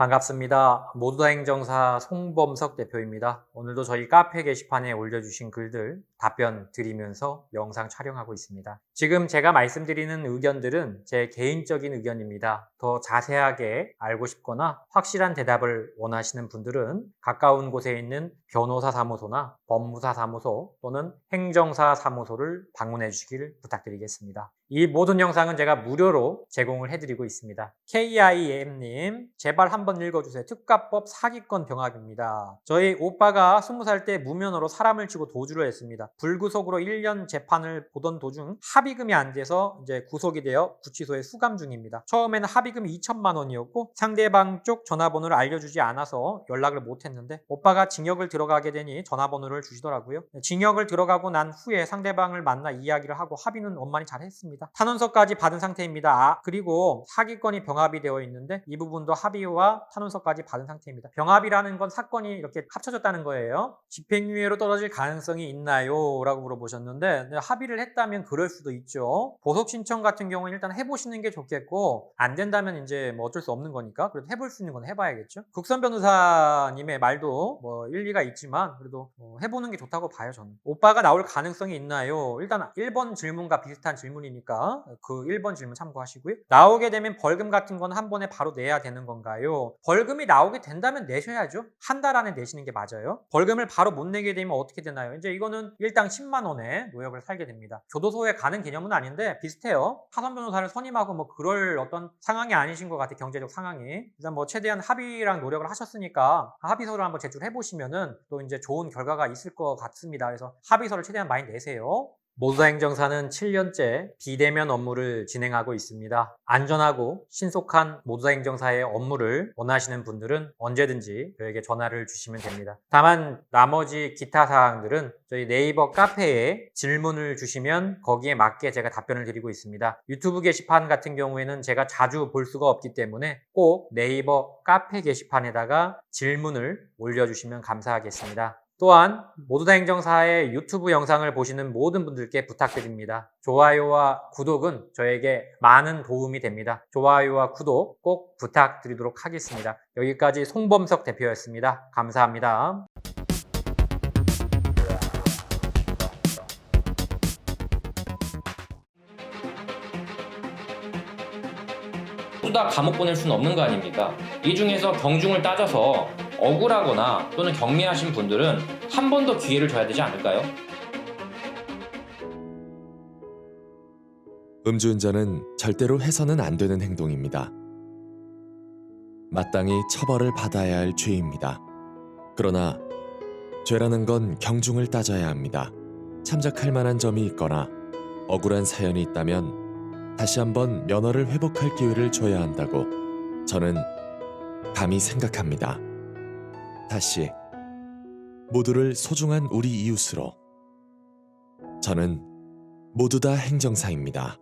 반갑습니다. 모두다 행정사 송범석 대표입니다. 오늘도 저희 카페 게시판에 올려주신 글들 답변 드리면서 영상 촬영하고 있습니다. 지금 제가 말씀드리는 의견들은 제 개인적인 의견입니다. 더 자세하게 알고 싶거나 확실한 대답을 원하시는 분들은 가까운 곳에 있는 변호사 사무소나 법무사 사무소 또는 행정사 사무소를 방문해 주시길 부탁드리겠습니다. 이 모든 영상은 제가 무료로 제공을 해드리고 있습니다. KIM님, 제발 한번 읽어주세요. 특가법 사기건 병합입니다. 저희 오빠가 20살 때 무면허로 사람을 치고 도주를 했습니다. 불구속으로 1년 재판을 보던 도중 합의금이 안 돼서 이제 구속이 되어 구치소에 수감 중입니다. 처음에는 합의금이 2천만 원이었고 상대방 쪽 전화번호를 알려주지 않아서 연락을 못 했는데 오빠가 징역을 들어가게 되니 전화번호를 주시더라고요. 징역을 들어가고 난 후에 상대방을 만나 이야기를 하고 합의는 원만히 잘 했습니다. 탄원서까지 받은 상태입니다. 아, 그리고 사기건이 병합이 되어 있는데 이 부분도 합의와 탄원서까지 받은 상태입니다. 병합이라는 건 사건이 이렇게 합쳐졌다는 거예요. 집행유예로 떨어질 가능성이 있나요? 라고 물어보셨는데 네, 합의를 했다면 그럴 수도 있죠. 보석 신청 같은 경우는 일단 해보시는 게 좋겠고 안 된다면 이제 뭐 어쩔 수 없는 거니까 그래도 해볼 수 있는 건 해봐야겠죠. 국선 변호사님의 말도 뭐 일리가 있지만 그래도 뭐 해보는 게 좋다고 봐요 저는. 오빠가 나올 가능성이 있나요? 일단 1번 질문과 비슷한 질문이니까 그 1번 질문 참고하시고요. 나오게 되면 벌금 같은 건 한 번에 바로 내야 되는 건가요? 벌금이 나오게 된다면 내셔야죠. 한 달 안에 내시는 게 맞아요. 벌금을 바로 못 내게 되면 어떻게 되나요? 이제 이거는 일당 10만 원에 노역을 살게 됩니다. 교도소에 가는 개념은 아닌데 비슷해요. 하선 변호사를 선임하고 뭐 그럴 어떤 상황이 아니신 것 같아 경제적 상황이. 일단 뭐 최대한 합의랑 노력을 하셨으니까 합의서를 한번 제출해 보시면은 또 이제 좋은 결과가 있을 것 같습니다. 그래서 합의서를 최대한 많이 내세요. 모두다 행정사는 7년째 비대면 업무를 진행하고 있습니다. 안전하고 신속한 모두다 행정사의 업무를 원하시는 분들은 언제든지 저에게 전화를 주시면 됩니다. 다만 나머지 기타 사항들은 저희 네이버 카페에 질문을 주시면 거기에 맞게 제가 답변을 드리고 있습니다. 유튜브 게시판 같은 경우에는 제가 자주 볼 수가 없기 때문에 꼭 네이버 카페 게시판에다가 질문을 올려주시면 감사하겠습니다. 또한 모두 다 행정사의 유튜브 영상을 보시는 모든 분들께 부탁드립니다. 좋아요와 구독은 저에게 많은 도움이 됩니다. 좋아요와 구독 꼭 부탁드리도록 하겠습니다. 여기까지 송범석 대표였습니다. 감사합니다. 모두 다 감옥 보낼 수는 없는 거 아닙니까? 이 중에서 경중을 따져서 억울하거나 또는 경미하신 분들은 한 번 더 기회를 줘야 되지 않을까요? 음주운전은 절대로 해서는 안 되는 행동입니다. 마땅히 처벌을 받아야 할 죄입니다. 그러나 죄라는 건 경중을 따져야 합니다. 참작할 만한 점이 있거나 억울한 사연이 있다면 다시 한번 면허를 회복할 기회를 줘야 한다고 저는 감히 생각합니다. 다시 모두를 소중한 우리 이웃으로 저는 모두 다 행정사입니다.